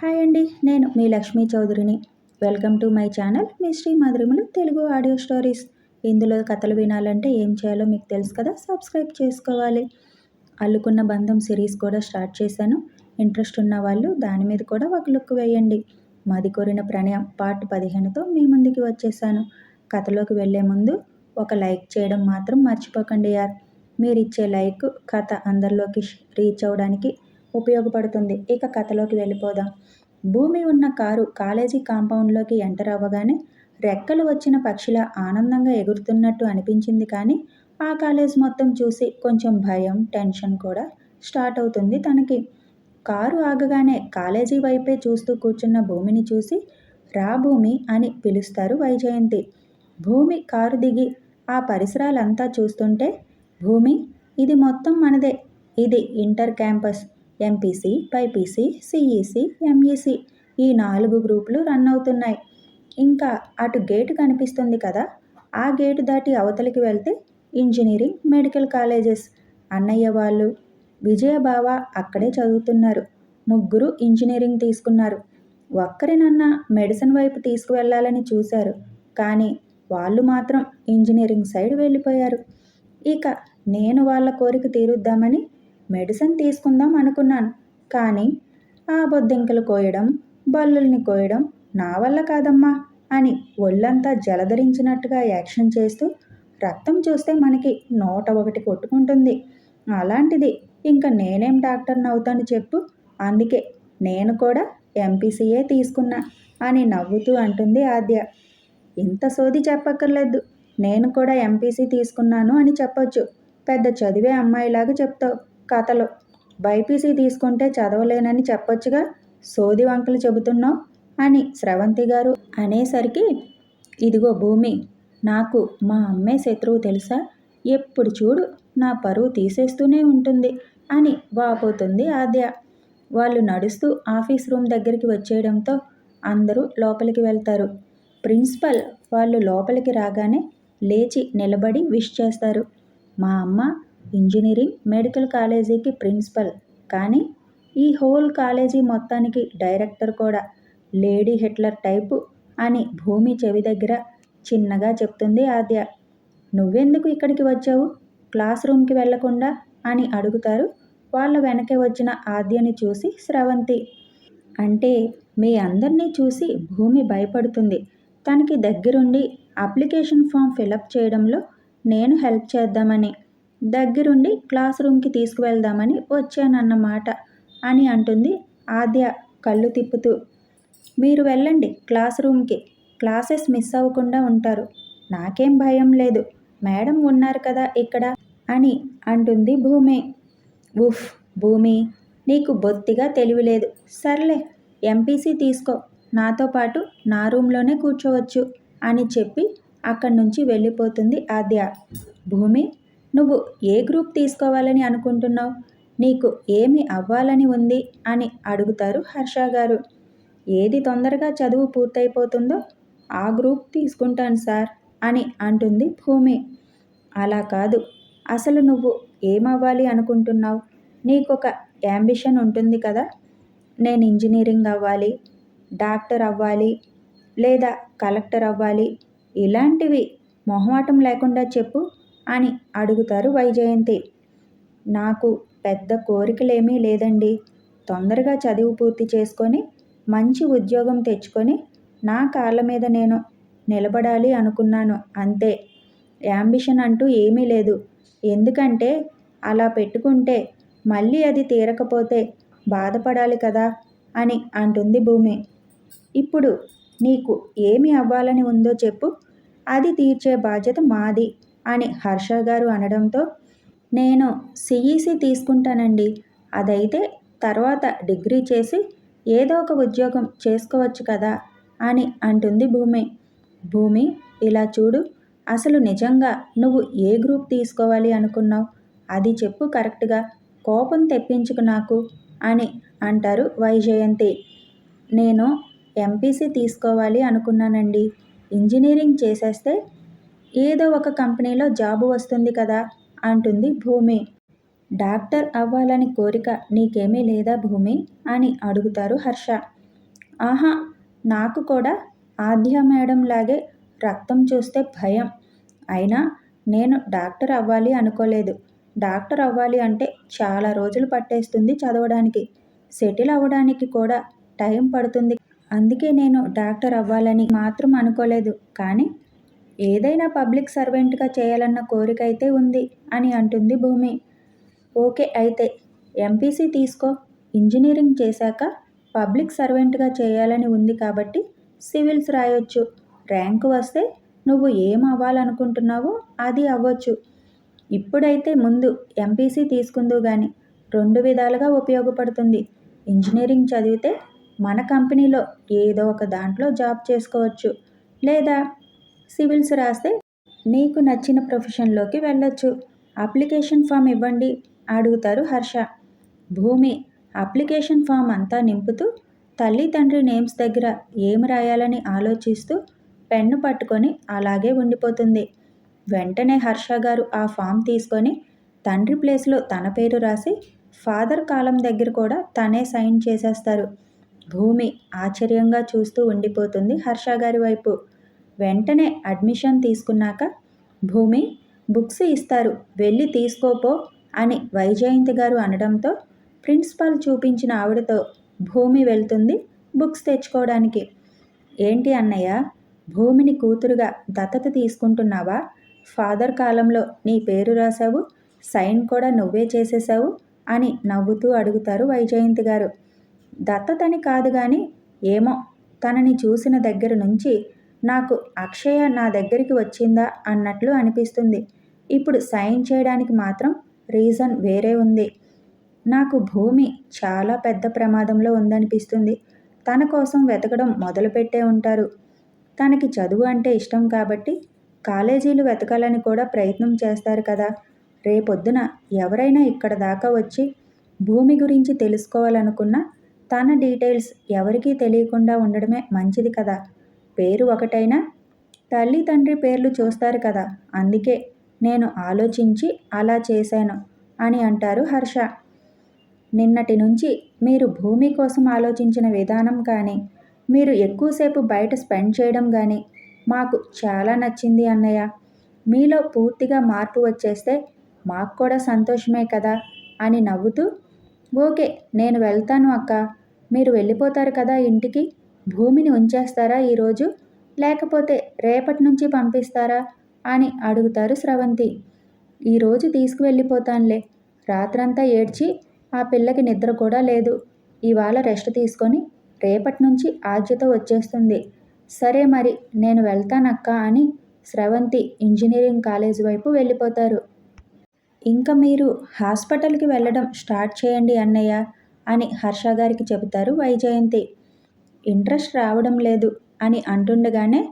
Hi అండి నేను మీ లక్ష్మీ చౌదరిని. వెల్కమ్ టు మై ఛానల్ మీ శ్రీ మధురిములు తెలుగు ఆడియో స్టోరీస్. ఇందులో కథలు వినాలంటే ఏం చేయాలో మీకు తెలుసు కదా సబ్స్క్రైబ్ చేసుకోవాలి. అల్లుకున్న బంధం సిరీస్ కూడా స్టార్ట్ చేశాను. ఇంట్రెస్ట్ ఉన్న వాళ్ళు దాని మీద కూడా ఒక లుక్ వేయండి. మది కోరిన ప్రణయం పార్ట్ పదిహేనుతో మీ ముందుకి వచ్చేసాను. కథలోకి వెళ్ళే ముందు ఒక లైక్ చేయడం మాత్రం మర్చిపోకండి యార్. మీరు ఇచ్చే లైక్ కథ అందరిలోకి రీచ్ అవ్వడానికి ఉపయోగపడుతుంది. ఇక కథలోకి వెళ్ళిపోదాం. భూమి ఉన్న కారు కాలేజీ కాంపౌండ్లోకి ఎంటర్ అవ్వగానే రెక్కలు వచ్చిన పక్షిలా ఆనందంగా ఎగురుతున్నట్టు అనిపించింది కానీ ఆ కాలేజ్ మొత్తం చూసి కొంచెం భయం టెన్షన్ కూడా స్టార్ట్ అవుతుంది తనకి. కారు ఆగగానే కాలేజీ వైపే చూస్తూ కూర్చున్న భూమిని చూసి రా భూమి అని పిలుస్తారు వైజయంతి. భూమి కారు దిగి ఆ పరిసరాలంతా చూస్తుంటే భూమి ఇది మొత్తం మనదే. ఇది inter campus. MPC BiPC CEC MEC ఈ నాలుగు గ్రూపులు రన్ అవుతున్నాయి. ఇంకా అటు గేటు కనిపిస్తుంది కదా ఆ గేటు దాటి అవతలికి వెళ్తే ఇంజనీరింగ్ మెడికల్ కాలేజెస్. అన్నయ్య వాళ్ళు విజయబావ అక్కడే చదువుతున్నారు. ముగ్గురు ఇంజనీరింగ్ తీసుకున్నారు. ఒక్కరినన్నా మెడిసిన్ వైపు తీసుకువెళ్ళాలని చూశారు. కానీ వాళ్ళు మాత్రం ఇంజనీరింగ్ సైడ్ వెళ్ళిపోయారు. ఇక నేను వాళ్ళ కోరిక తీరుద్దామని మెడిసిన్ తీసుకుందాం అనుకున్నాను. కానీ ఆ బొద్దింకలు కోయడం బల్లుల్ని కోయడం నా వల్ల కాదమ్మా అని ఒళ్ళంతా జలధరించినట్టుగా యాక్షన్ చేస్తూ రక్తం చూస్తే మనకి నూట ఒకటి కొట్టుకుంటుంది. అలాంటిది ఇంకా నేనేం డాక్టర్ని అవుతాను చెప్పు. అందుకే నేను కూడా ఎంపీసీఏ తీసుకున్నా అని నవ్వుతూ అంటుంది ఆద్య. ఇంత సోది చెప్పక్కర్లేదు. నేను కూడా ఎంపీసీ తీసుకున్నాను అని చెప్పొచ్చు. పెద్ద చదివే అమ్మాయిలాగా చెప్తావు. కథలు. బైపీసీ తీసుకుంటే చదవలేనని చెప్పొచ్చుగా. సోది వంకలు చెబుతున్నావు? అని స్రవంతి గారు అనేసరికి ఇదిగో భూమి నాకు మా అమ్మే శత్రువు తెలుసా? ఎప్పుడు చూడు నా పరువు తీసేస్తూనే ఉంటుంది అని వాపోతుంది ఆద్య. వాళ్ళు నడుస్తూ ఆఫీస్ రూమ్ దగ్గరికి వచ్చేయడంతో అందరూ లోపలికి వెళ్తారు. ప్రిన్సిపల్ వాళ్ళు లోపలికి రాగానే లేచి నిలబడి విష్ చేస్తారు. మా అమ్మ ఇంజనీరింగ్ మెడికల్ కాలేజీకి ప్రిన్సిపల్. కానీ ఈ హోల్ కాలేజీ మొత్తానికి డైరెక్టర్ కూడా లేడీ హిట్లర్ టైపు అని భూమి చెవి దగ్గర చిన్నగా చెప్తుంది ఆద్య. నువ్వెందుకు ఇక్కడికి వచ్చావు? క్లాస్ రూమ్కి వెళ్ళకుండా అని అడుగుతారు వాళ్ళ వెనకే వచ్చిన ఆద్యని చూసి స్రవంతి. అంటే మీ అందరినీ చూసి భూమి భయపడుతుంది. తనకి దగ్గరుండి అప్లికేషన్ ఫామ్ ఫిలప్ చేయడంలో నేను హెల్ప్ చేద్దామని. దగ్గరుండి క్లాస్ రూమ్కి తీసుకువెళ్దామని వచ్చానన్నమాట అని అంటుంది ఆద్య కళ్ళు తిప్పుతూ. మీరు వెళ్ళండి క్లాస్ రూమ్కి. క్లాసెస్ మిస్ అవ్వకుండా ఉంటారు. నాకేం భయం లేదు. మేడం ఉన్నారు కదా ఇక్కడ అని అంటుంది భూమి. ఉఫ్ భూమి నీకు బొత్తిగా తెలివి లేదు. సర్లే ఎంపీసీ తీసుకో. నాతో పాటు నా రూమ్లోనే కూర్చోవచ్చు అని చెప్పి అక్కడి నుంచి వెళ్ళిపోతుంది ఆద్య. భూమి నువ్వు ఏ గ్రూప్ తీసుకోవాలని అనుకుంటున్నావు? నీకు ఏమి అవ్వాలని ఉంది? అని అడుగుతారు హర్ష గారు. ఏది తొందరగా చదువు పూర్తయిపోతుందో ఆ గ్రూప్ తీసుకుంటాను సార్ అని అంటుంది భూమి. అలా కాదు. అసలు నువ్వు ఏమవ్వాలి అనుకుంటున్నావు? నీకొక యాంబిషన్ ఉంటుంది కదా? నేను ఇంజనీరింగ్ అవ్వాలి డాక్టర్ అవ్వాలి లేదా కలెక్టర్ అవ్వాలి. ఇలాంటివి మొహమాటం లేకుండా చెప్పు. అని అడుగుతారు వైజయంతి. నాకు పెద్ద కోరికలేమీ లేదండి. తొందరగా చదువు పూర్తి చేసుకొని మంచి ఉద్యోగం తెచ్చుకొని నా కాళ్ళ మీద నేను నిలబడాలి అనుకున్నాను. అంతే. యాంబిషన్ అంటూ ఏమీ లేదు. ఎందుకంటే అలా పెట్టుకుంటే మళ్ళీ అది తీరకపోతే బాధపడాలి కదా అని అంటుంది భూమి. ఇప్పుడు నీకు ఏమి అవ్వాలని ఉందో చెప్పు. అది తీర్చే బాధ్యత మాది. అని హర్ష గారు అనడంతో నేను సిఈసి తీసుకుంటానండి. అదైతే తర్వాత డిగ్రీ చేసి ఏదో ఒక ఉద్యోగం చేసుకోవచ్చు కదా అని అంటుంది భూమి. భూమి ఇలా చూడు. అసలు నిజంగా నువ్వు ఏ గ్రూప్ తీసుకోవాలి అనుకున్నావు? అది చెప్పు కరెక్ట్గా. కోపం తెప్పించుకు నాకు అని అంటారు వైజయంతి. నేను ఎంపీసీ తీసుకోవాలి అనుకున్నానండి. ఇంజనీరింగ్ చేసేస్తే ఏదో ఒక కంపెనీలో జాబు వస్తుంది కదా అంటుంది భూమి. డాక్టర్ అవ్వాలని కోరిక నీకేమీ లేదా భూమి? అని అడుగుతారు హర్ష. ఆహా నాకు కూడా ఆద్య మేడం లాగే రక్తం చూస్తే భయం. అయినా నేను డాక్టర్ అవ్వాలి అనుకోలేదు. డాక్టర్ అవ్వాలి అంటే చాలా రోజులు పట్టేస్తుంది చదవడానికి. సెటిల్ అవ్వడానికి కూడా టైం పడుతుంది. అందుకే నేను డాక్టర్ అవ్వాలని మాత్రం అనుకోలేదు. కానీ ఏదైనా పబ్లిక్ సర్వెంట్గా చేయాలన్న కోరిక అయితే ఉంది అని అంటుంది భూమి. ఓకే అయితే ఎంపీసీ తీసుకో. ఇంజనీరింగ్ చేశాక పబ్లిక్ సర్వెంట్గా చేయాలని ఉంది కాబట్టి సివిల్స్ రాయొచ్చు. ర్యాంకు వస్తే నువ్వు ఏం అవ్వాలనుకుంటున్నావో అది అవ్వచ్చు. ఇప్పుడైతే ముందు ఎంపీసీ తీసుకుందు కానీ రెండు విధాలుగా ఉపయోగపడుతుంది. ఇంజనీరింగ్ చదివితే మన కంపెనీలో ఏదో ఒక దాంట్లో జాబ్ చేసుకోవచ్చు. లేదా సివిల్స్ రాస్తే నీకు నచ్చిన ప్రొఫెషన్లోకి వెళ్ళొచ్చు. అప్లికేషన్ ఫామ్ ఇవ్వండి అడుగుతారు హర్ష. భూమి అప్లికేషన్ ఫామ్ అంతా నింపుతూ తల్లి తండ్రి నేమ్స్ దగ్గర ఏమి రాయాలని ఆలోచిస్తూ పెన్ను పట్టుకొని అలాగే ఉండిపోతుంది. వెంటనే హర్ష గారు ఆ ఫామ్ తీసుకొని తండ్రి ప్లేస్లో తన పేరు రాసి ఫాదర్ కాలం దగ్గర కూడా తనే సైన్ చేసేస్తారు. భూమి ఆశ్చర్యంగా చూస్తూ ఉండిపోతుంది హర్ష గారి వైపు. వెంటనే అడ్మిషన్ తీసుకున్నాక భూమి బుక్స్ ఇస్తారు వెళ్ళి తీసుకోపో అని వైజయంతి గారు అనడంతో ప్రిన్సిపాల్ చూపించిన ఆవిడతో భూమి వెళ్తుంది బుక్స్ తెచ్చుకోవడానికి. ఏంటి అన్నయ్య భూమిని కూతురుగా దత్తత తీసుకుంటున్నావా? ఫాదర్ కాలంలో నీ పేరు రాశావు సైన్ కూడా నువ్వే చేసేసావు అని నవ్వుతూ అడుగుతారు వైజయంతి గారు. దత్తతని కాదు కానీ ఏమో తనని చూసిన దగ్గర నుంచి నాకు అక్షయ నా దగ్గరికి వచ్చిందా అన్నట్లు అనిపిస్తుంది. ఇప్పుడు సైన్ చేయడానికి మాత్రం రీజన్ వేరే ఉంది. నాకు భూమి చాలా పెద్ద ప్రమాదంలో ఉందనిపిస్తుంది. తన కోసం వెతకడం మొదలుపెట్టే ఉంటారు. తనకి చదువు అంటే ఇష్టం కాబట్టి కాలేజీలు వెతకాలని కూడా ప్రయత్నం చేస్తారు కదా. రేపొద్దున ఎవరైనా ఇక్కడ దాకా వచ్చి భూమి గురించి తెలుసుకోవాలనుకున్నా తన డీటెయిల్స్ ఎవరికీ తెలియకుండా ఉండడమే మంచిది కదా. పేరు ఒకటైనా? తల్లి తండ్రి పేర్లు చూస్తారు కదా అందుకే నేను ఆలోచించి అలా చేశాను అని అంటారు హర్ష. నిన్నటి నుంచి మీరు భూమి కోసం ఆలోచించిన విధానం కానీ మీరు ఎక్కువసేపు బయట స్పెండ్ చేయడం కానీ మాకు చాలా నచ్చింది అన్నయ్య. మీలో పూర్తిగా మార్పు వచ్చేస్తే మాకు కూడా సంతోషమే కదా అని నవ్వుతూ ఓకే నేను వెళ్తాను అక్క మీరు వెళ్ళిపోతారు కదా ఇంటికి? భూమిని ఉంచేస్తారా ఈరోజు? లేకపోతే రేపటి నుంచి పంపిస్తారా? అని అడుగుతారు స్రవంతి. ఈరోజు తీసుకువెళ్ళిపోతానులే. రాత్రంతా ఏడ్చి ఆ పిల్లకి నిద్ర కూడా లేదు. ఇవాళ రెస్ట్ తీసుకొని రేపటి నుంచి ఆద్యత వచ్చేస్తుంది. సరే మరి నేను వెళ్తానక్క అని స్రవంతి ఇంజనీరింగ్ కాలేజ్ వైపు వెళ్ళిపోతారు. ఇంకా మీరు హాస్పిటల్కి వెళ్ళడం స్టార్ట్ చేయండి అన్నయ్య అని హర్ష గారికి చెబుతారు వైజయంతి. ఇంట్రెస్ట్ రావడం లేదు అని అంటుండగానే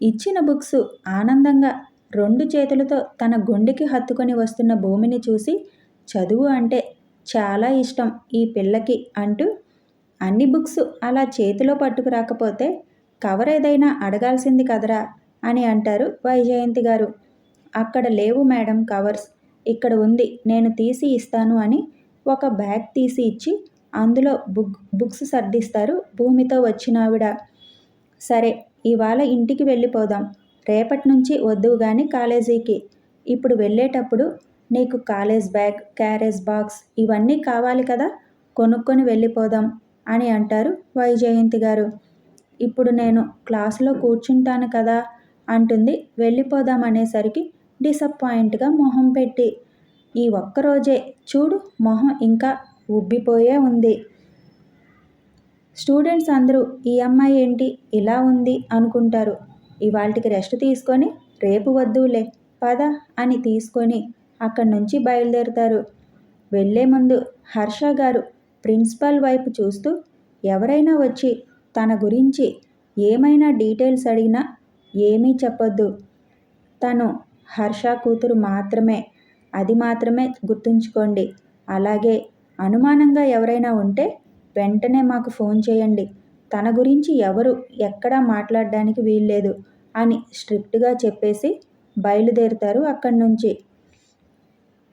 ఇచ్చిన బుక్స్ ఆనందంగా రెండు చేతులతో తన గుండెకి హత్తుకొని వస్తున్న భూమిని చూసి చదువు అంటే చాలా ఇష్టం ఈ పిల్లకి అంటూ అన్ని బుక్స్ అలా చేతిలో పట్టుకురాకపోతే కవర్ ఏదైనా అడగాల్సింది కదరా అని అంటారు వైజయంతి గారు. అక్కడ లేవు మేడం కవర్స్. ఇక్కడ ఉంది నేను తీసి ఇస్తాను అని ఒక బ్యాగ్ తీసి ఇచ్చి అందులో బుక్ బుక్స్ సర్దిస్తారు. భూమితో వచ్చినావిడ. సరే ఇవాళ ఇంటికి వెళ్ళిపోదాం. రేపటి నుంచి వద్దు కానీ కాలేజీకి. ఇప్పుడు వెళ్ళేటప్పుడు నీకు కాలేజ్ బ్యాగ్ క్యారేజ్ బాక్స్ ఇవన్నీ కావాలి కదా? కొనుక్కొని వెళ్ళిపోదాం అని అంటారు వైజయంతి గారు. ఇప్పుడు నేను క్లాసులో కూర్చుంటాను కదా? అంటుంది. వెళ్ళిపోదాం అనేసరికి డిసప్పాయింట్గా మొహం పెట్టి. ఈ ఒక్కరోజే చూడు మొహం ఇంకా ఉబ్బిపోయే ఉంది. స్టూడెంట్స్ అందరూ ఈ అమ్మాయి ఏంటి? ఇలా ఉంది అనుకుంటారు. ఇవాళకి రెస్ట్ తీసుకొని రేపు వద్దులే పద అని తీసుకొని అక్కడి నుంచి బయలుదేరుతారు. వెళ్ళే ముందు హర్ష గారు ప్రిన్సిపల్ వైపు చూస్తూ ఎవరైనా వచ్చి తన గురించి ఏమైనా డీటెయిల్స్ అడిగినా ఏమీ చెప్పొద్దు. తను హర్ష కూతురు మాత్రమే అది మాత్రమే గుర్తుంచుకోండి. అలాగే అనుమానంగా ఎవరైనా ఉంటే వెంటనే మాకు ఫోన్ చేయండి. తన గురించి ఎవరు ఎక్కడా మాట్లాడడానికి వీల్లేదు అని స్ట్రిక్ట్గా చెప్పేసి బయలుదేరుతారు అక్కడి నుంచి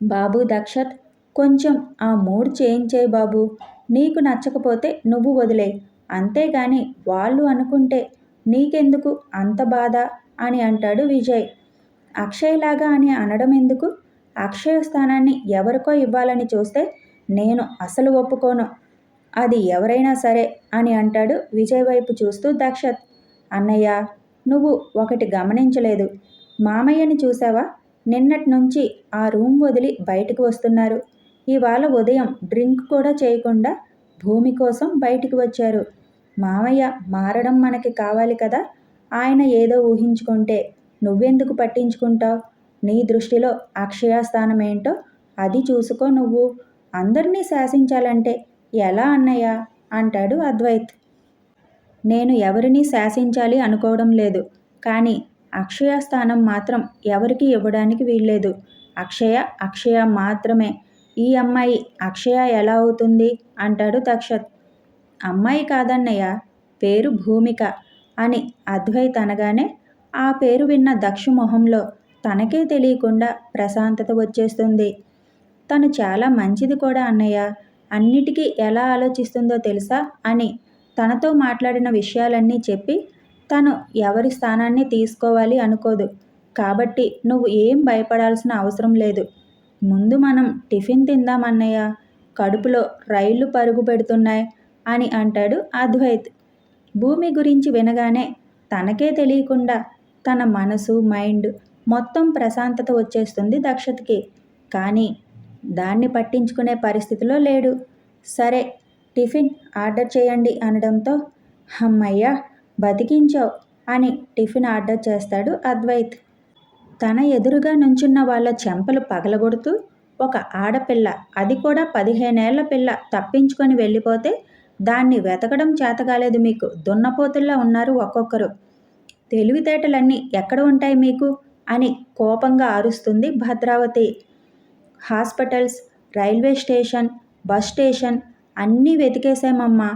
బాబు దక్షత్ కొంచెం ఆ మూడ్ చేంజ్ చేయి బాబు. నీకు నచ్చకపోతే నువ్వు వదిలే అంతేగాని వాళ్ళు అనుకుంటే నీకెందుకు అంత బాధ అని అంటాడు విజయ్. అక్షయ్లాగా అని అనడం ఎందుకు? అక్షయ స్థానాన్ని ఎవరికో ఇవ్వాలని చూస్తే నేను అసలు ఒప్పుకోను. అది ఎవరైనా సరే అని అంటాడు విజయ్ వైపు చూస్తూ దక్షత్. అన్నయ్య నువ్వు ఒకటి గమనించలేదు. మామయ్యని చూసావా నిన్నటి నుంచి ఆ రూమ్ వదిలి బయటకు వస్తున్నారు. ఇవాళ ఉదయం డ్రింక్ కూడా చేయకుండా భూమి కోసం బయటికి వచ్చారు. మామయ్య మారడం మనకి కావాలి కదా? ఆయన ఏదో ఊహించుకుంటే నువ్వెందుకు పట్టించుకుంటావు? నీ దృష్టిలో అక్షయ స్థానం ఏంటో అది చూసుకో నువ్వు. అందరినీ శాసించాలంటే ఎలా అన్నయ్య? అంటాడు అద్వైత్. నేను ఎవరిని శాసించాలి అనుకోవడం లేదు కానీ అక్షయ స్థానం మాత్రం ఎవరికి ఇవ్వడానికి వీల్లేదు. అక్షయ అక్షయ మాత్రమే. ఈ అమ్మాయి అక్షయ ఎలా అవుతుంది? అంటాడు దక్షత్. అమ్మాయి కాదన్నయ్య పేరు భూమిక అని అద్వైత్ అనగానే ఆ పేరు విన్న దక్ష మొహంలో తనకే తెలియకుండా ప్రశాంతత వచ్చేస్తుంది. తను చాలా మంచిది కూడా అన్నయ్య. అన్నిటికీ ఎలా ఆలోచిస్తుందో తెలుసా? అని తనతో మాట్లాడిన విషయాలన్నీ చెప్పి తను ఎవరి స్థానాన్ని తీసుకోవాలి అనుకోదు. కాబట్టి నువ్వు ఏం భయపడాల్సిన అవసరం లేదు. ముందు మనం టిఫిన్ తిందామన్నయ్య కడుపులో రైళ్ళు పరుగు పెడుతున్నాయి అని అంటాడు అద్వైత్. భూమి గురించి వినగానే తనకే తెలియకుండా తన మనసు మైండ్ మొత్తం ప్రశాంతత వచ్చేస్తుంది దక్షతకి. కానీ దాన్ని పట్టించుకునే పరిస్థితిలో లేడు. సరే టిఫిన్ ఆర్డర్ చేయండి అనడంతో అమ్మయ్యా బతికించావు అని టిఫిన్ ఆర్డర్ చేస్తాడు అద్వైత్. తన ఎదురుగా నుంచున్న వాళ్ళ చెంపలు పగలగొడుతూ ఒక ఆడపిల్ల అది కూడా పదిహేనేళ్ళ పిల్ల తప్పించుకొని వెళ్ళిపోతే దాన్ని వెతకడం చేతగాలేదు మీకు. దున్నపోతుల్లా ఉన్నారు ఒక్కొక్కరు. తెలివితేటలన్నీ ఎక్కడ ఉంటాయి మీకు? అని కోపంగా అరుస్తుంది Bhadravathi. Hospitals railway station bus station అన్నీ వెతికేసామమ్మా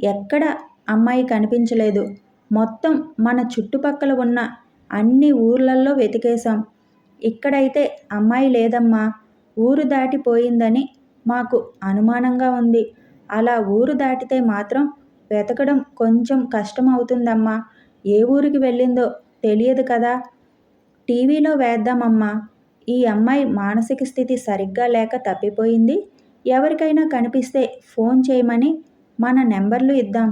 ఎక్కడ అమ్మాయి కనిపించలేదు. మొత్తం మన చుట్టుపక్కల ఉన్న అన్ని ఊర్లల్లో వెతికేశాం. ఇక్కడైతే అమ్మాయి లేదమ్మా. ఊరు దాటిపోయిందని మాకు అనుమానంగా ఉంది. అలా ఊరు దాటితే మాత్రం వెతకడం కొంచెం కష్టం అవుతుందమ్మా ఏ ఊరికి వెళ్ళిందో తెలియదు కదా. టీవీలో వేద్దామమ్మా. ఈ అమ్మాయి మానసిక స్థితి సరిగ్గా లేక తప్పిపోయింది. ఎవరికైనా కనిపిస్తే ఫోన్ చేయమని మన నెంబర్లు ఇద్దాం.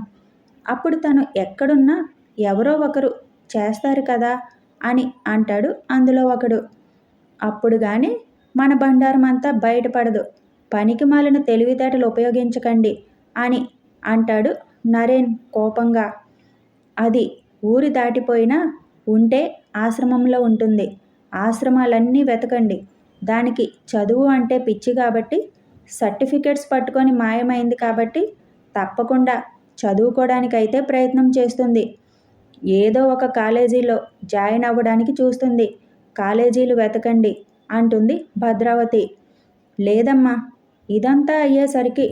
అప్పుడు తను ఎక్కడున్నా ఎవరో ఒకరు చేస్తారు కదా అని అంటాడు అందులో ఒకడు. అప్పుడు కానీ మన బండారం అంతా బయటపడదు. పనికి మాలిన తెలివితేటలు ఉపయోగించకండి అని అంటాడు నరేన్ కోపంగా. అది ఊరి దాటిపోయినా ఉంటే ఆశ్రమంలో ఉంటుంది. ఆశ్రమాలన్నీ వెతకండి. దానికి చదువు అంటే పిచ్చి కాబట్టి సర్టిఫికెట్స్ పట్టుకొని మాయమైంది కాబట్టి తప్పకుండా చదువుకోవడానికైతే ప్రయత్నం చేస్తుంది. ఏదో ఒక కాలేజీలో జాయిన్ అవ్వడానికి చూస్తుంది. కాలేజీలు వెతకండి అంటుంది భద్రావతి. లేదమ్మా ఇదంతా అయ్యేసరికి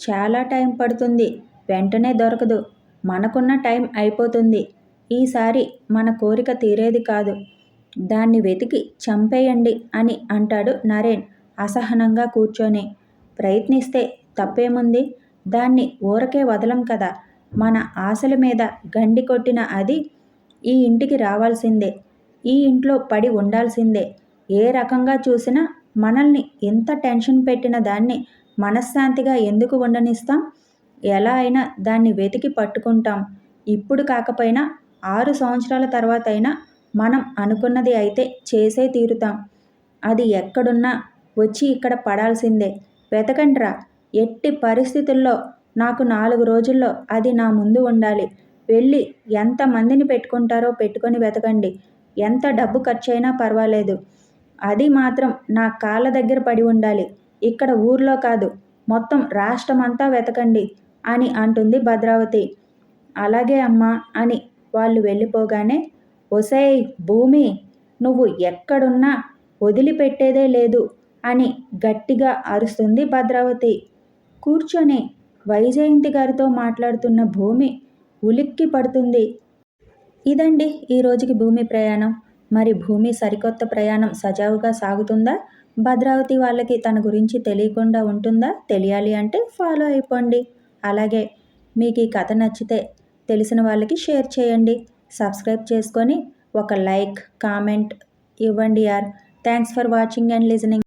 చాలా టైం పడుతుంది. వెంటనే దొరకదు. మనకున్న టైం అయిపోతుంది. ఈసారి మన కోరిక తీరేది కాదు. దాన్ని వెతికి చంపేయండి అని అంటాడు నరేన్ అసహనంగా కూర్చొని. ప్రయత్నిస్తే తప్పేముంది? దాన్ని ఊరకే వదలం కదా. మన ఆశల మీద గండి కొట్టిన అది ఈ ఇంటికి రావాల్సిందే. ఈ ఇంట్లో పడి ఉండాల్సిందే. ఏ రకంగా చూసినా మనల్ని ఎంత టెన్షన్ పెట్టిన దాన్ని మనశ్శాంతిగా ఎందుకు ఉండనిస్తాం? ఎలా అయినా దాన్ని వెతికి పట్టుకుంటాం. ఇప్పుడు కాకపోయినా ఆరు సంవత్సరాల తర్వాత అయినా మనం అనుకున్నది అయితే చేసే తీరుతాం. అది ఎక్కడున్నా వచ్చి ఇక్కడ పడాల్సిందే. వెతకండిరా. ఎట్టి పరిస్థితుల్లో నాకు నాలుగు రోజుల్లో అది నా ముందు ఉండాలి. వెళ్ళి ఎంతమందిని పెట్టుకుంటారో పెట్టుకొని వెతకండి. ఎంత డబ్బు ఖర్చైనా పర్వాలేదు. అది మాత్రం నా కాళ్ళ దగ్గర పడి ఉండాలి. ఇక్కడ ఊర్లో కాదు. మొత్తం రాష్ట్రమంతా వెతకండి అని అంటుంది భద్రావతి. అలాగే అమ్మా అని వాళ్ళు వెళ్ళిపోగానే ఒసేయ్ భూమి నువ్వు ఎక్కడున్నా వదిలిపెట్టేదే లేదు అని గట్టిగా అరుస్తుంది భద్రావతి. కూర్చొని వైజయంతి గారితో మాట్లాడుతున్న భూమి ఉలిక్కి పడుతుంది. ఇదండి ఈ రోజుకి భూమి ప్రయాణం. మరి భూమి సరికొత్త ప్రయాణం సజావుగా సాగుతుందా? భద్రావతి వాళ్ళకి తన గురించి తెలియకుండా ఉంటుందా? తెలియాలి అంటే ఫాలో అయిపోండి. అలాగే మీకు ఈ కథ నచ్చితే తెలిసిన వాళ్ళకి షేర్ చేయండి. సబ్స్క్రైబ్ చేసుకొని ఒక లైక్ కామెంట్ ఇవ్వండి యార్. Thanks for watching and listening.